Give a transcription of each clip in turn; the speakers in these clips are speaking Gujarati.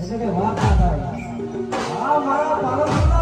એટલે કે વાત ના થાય આ મારા બાળકોના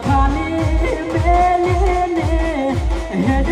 ખાલી મેલીને હેડ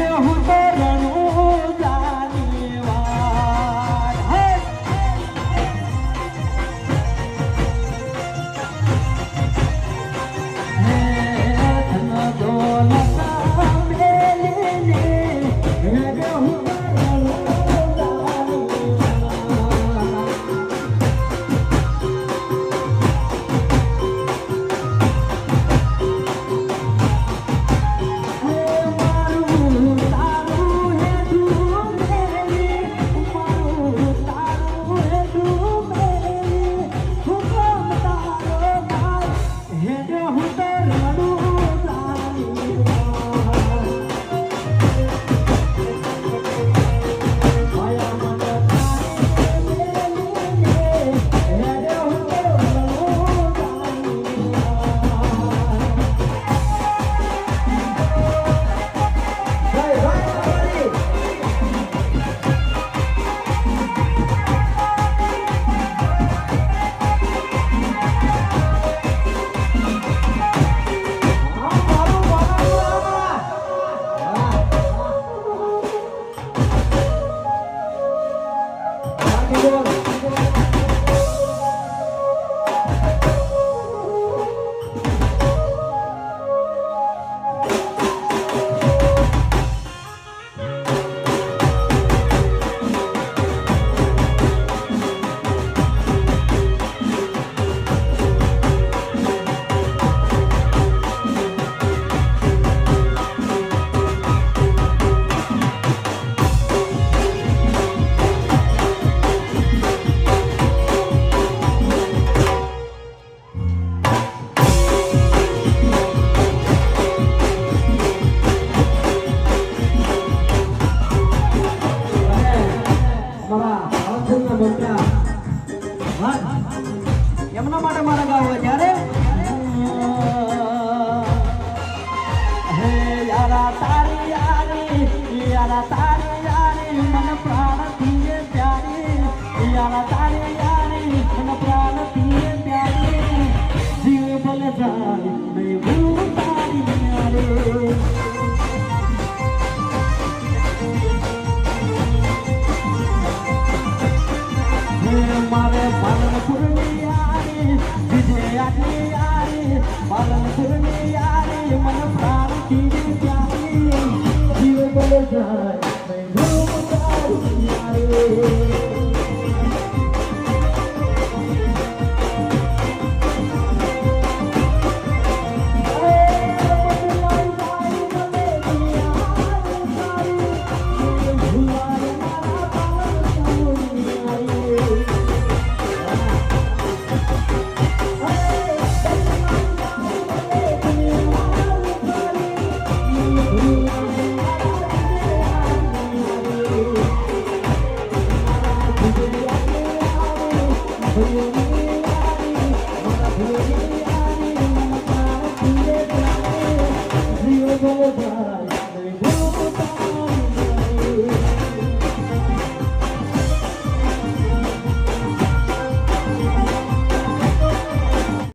એમના માટે મારા ગાવ જયારે ત્યારે? હે યારા તારી યારી યારા મને પ્રાણ પીએ પ્યારી. યારા તારી યારી, મને પ્રાણ પીએ વિજયાની યારી પાલનપુરની યારી મને પ્રાણ કીધી પ્યારી જીવ બોલે જાય યારે